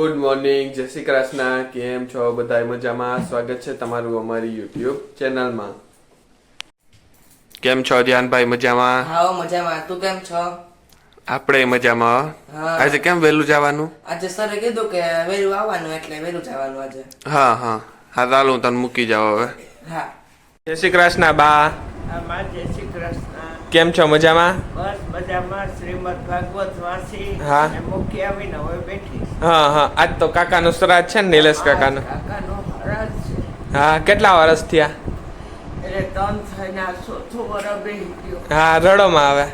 Good morning જય શ્રી કૃષ્ણ. કેમ છો? બધા મજામાં? સ્વાગત છે તમારું અમારી યુટ્યુબ ચેનલમાં કેમ છો ધ્યાનભાઈ? મજામાં? હા મજામાં. તું કેમ છો? આપણે મજામાં. હા. આજે કેમ વહેલું જવાનું? આજે સરે કીધું કે વહેલું આવવાનું એટલે વહેલું જવાનું આજે. હા હા. હા ચાલો હું તને મૂકી જાવ હવે. હા. જય શ્રી કૃષ્ણ બા જય શ્રી કૃષ્ણ. કેમ છો? મજામાં? બસ મજામાં શ્રીમદ ભાગવત વાંચી હા. મૂકી આવીને હવે બેઠી. હા હા. આજ તો કાકાનો શ્રાદ્ધ છે ને નિલેશ કાકાનો. કાકાનો શ્રાદ્ધ છે. હા કેટલા વર્ષ થયા? એટલે ત્રણ થઈને ચોથું વર્ષ બેહી ગયો. હા રડોમાં આવે.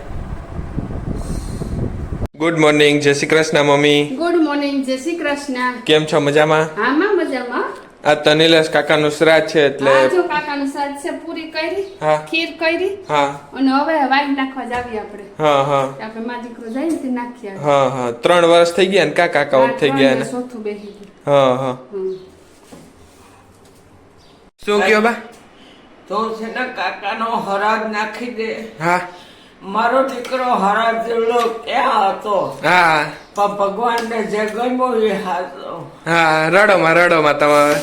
Good morning Jai Shri Krishna mummy. Good morning Jai Shri Krishna. કેમ છો? મજામાં? હા મજામાં. આ તો નિલેશ કાકાનું શ્રાદ્ધ છે એટલે આ જો કાકાનું શ્રાદ્ધ છે પૂરી કરી હા. ખીર કરી હા. અને હવે વાઈન નાખવા જાવી આપણે. હા હા. આપણે માં દીકરો જાય ને તે નાખ્યા હા હા. ત્રણ વર્ષ થઈ ગયા ને કા કાકા આ થઈ ગયા ને? ને ચોથું બેસી ગયું. હા હા. શું કયો બા? તો છે ને કાકાનો હરાજ નાખી દે. હા. મારો દીકરો હરાજ જેવડો ક્યાં હતો? હા. પણ ભગવાનને જે ગમ્યો એ હા રડોમાં રડોમાં તમારે.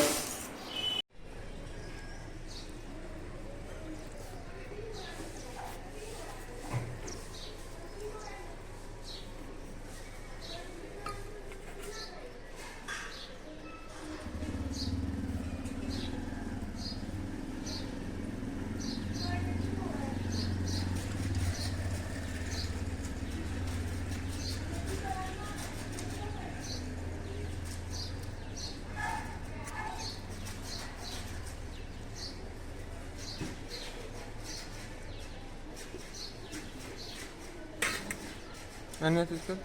આનાથી શું?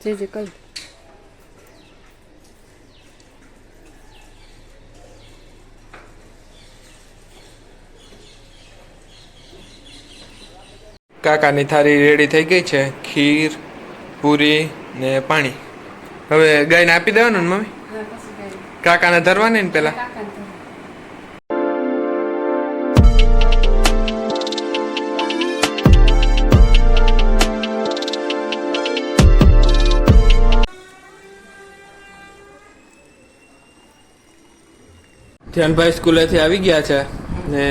જે જે કહ્યું કાકાની થાળી રેડી થઈ ગઈ છે? ખીર પૂરી ને પાણી. હવે ગાયને આપી દેવાનું ને મમ્મી? કાકાને ધરવાની ને પેલા. ધ્યાનભાઈ સ્કૂલેથી આવી ગયા છે ને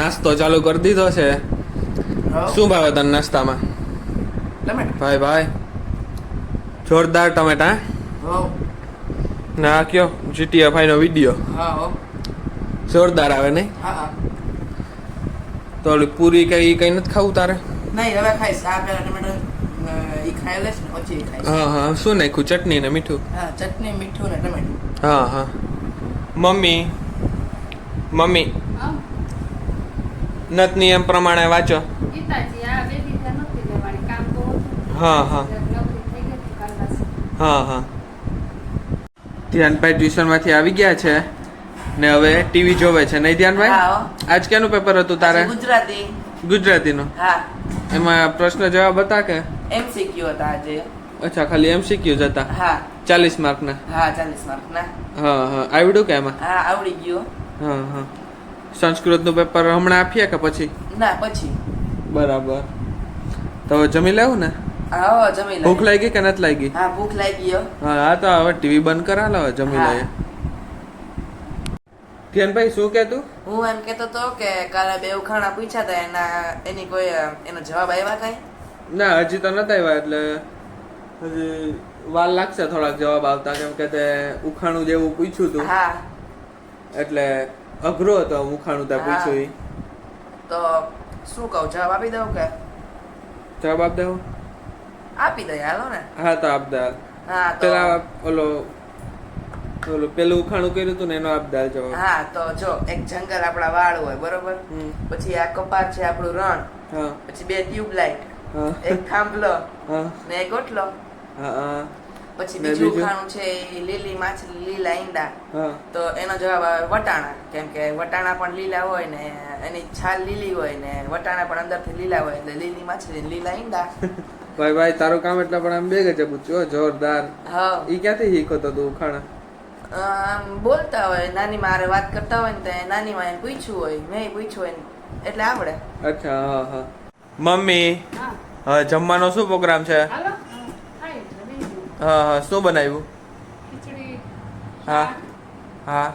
નાસ્તો ચાલુ કરી દીધો છે. શું ભાવે તને નાસ્તામાં? ભાઈ ભાઈ. જોરદાર ટમેટા. ના ને કયો? જીટીએફઆઈ નો વીડિયો જોરદાર આવે હા તો ઓલી પૂરી કઈ કઈ નથી ખાવું તારે? નહીં હવે ખાઈશ. આ પેલા ટમેટો એ ખાઈ લેશ ને પછી ખાઈશ. હા હા. શું નાખ્યું? ચટણી ને મીઠું? હા ચટણી મીઠું ને ટમેટું. હા હા. Mummy mummy. હા. નત નિયમ પ્રમાણે વાંચો. હા હા નવરી થઈ ગઈ હતી કાલ પાછી. હા હા. ધ્યાનભાઈ ટ્યુશનમાંથી આવી ગયા છે ને હવે ટીવી જોવે છે. નહીં ધ્યાનભાઈ? આજ કેનું પેપર હતું તારે? ગુજરાતી. ગુજરાતીનું? હા. એમાં પ્રશ્ન જવાબ હતા કે? એમસીક્યુ હતા આજે. અચ્છા ખાલી એમસીક્યુ જ હતા? હા. ચાલીસ માર્કના? હા ચાલીસ માર્ક ના હા હા. આવડ્યું કે એમાં? હા આવડી ગયું. હા હા. સંસ્કૃતનું પેપર હમણાં આપીએ કે પછી? ના પછી. બરાબર. તો જમી લેવું ને? હા જમી લઈએ. ભૂખ લાગી કે નથી લાગી? હા ભૂખ લાગી હા. હા તો હવે ટીવી બંધ કરા લો જમી લઈએ. ધ્યાનભાઈ શું કે તું? હું એમ કેતો તો કે કાલે બે ઉખાણા પૂછ્યા હતા એના એની કોઈ એનો જવાબ આવ્યા કઈ? ના હજી તો નતા આવ્યા એટલે હજી વાર લાગશે થોડાક જવાબ આવતા કેમ કે તે ઉખાણું જેવું પૂછ્યું હતું હા. એટલે અઘરો હતો ઉખાણું તે. પૂછ્યું તો શું કહું જવાબ આપી દઉં કે? જવાબ આપ દેવો આપી દઈએ હાલો ને. હા તો આપ હા તો પેલા ઓલો ઓલો પેલું ઉખાણું કર્યું હતું ને એનો આપદાલ જવાબ. હા તો જો એક જંગલ આપણા વાળ હોય બરોબર? પછી આ કપાર છે આપણું રણ. પછી બે ટ્યુબલાઇટ. એક થાંભલો ને એક ઓટલો. હા. પછી બીજું ખાણું છે એ લીલી માછલી લીલા ઈંડા. તો એનો જવાબ આવે વટાણા. કેમ કે વટાણા પણ લીલા હોય ને એની છાલ લીલી હોય ને વટાણા પણ અંદરથી લીલા હોય એટલે લીલી માછલી લીલા ઈંડા. ભાઈ ભાઈ તારું કામ એટલે પણ આમ બે ગજબ ઊંચું જોરદાર. હા. ઈ ક્યાંથી શીખો તો તું ખાણા? આમ બોલતા હોય નાની મારે વાત કરતા હોય ને તો નાની માં પૂછ્યું હોય મેં પૂછ્યું હોય એટલે આવડે. અચ્છા હા હા. મમ્મી હા. જમવાનો શું પ્રોગ્રામ છે? હાલો. હા હા શું બનાવ્યું? હા. હા.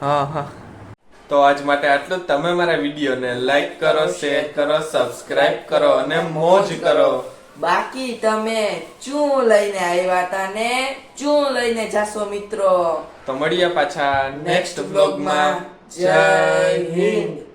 હા હા. તો આજ માટે આટલું તમે મારા વિડીયોને લાઈક કરો શેર કરો સબસ્ક્રાઇબ કરો અને મોજ કરો. બાકી તમે ચૂ લઈને આવ્યા હતા ને ચૂ લઈને જાશો મિત્રો. તો મળીએ પાછા નેક્સ્ટ બ્લોગમાં જય હિન્દ.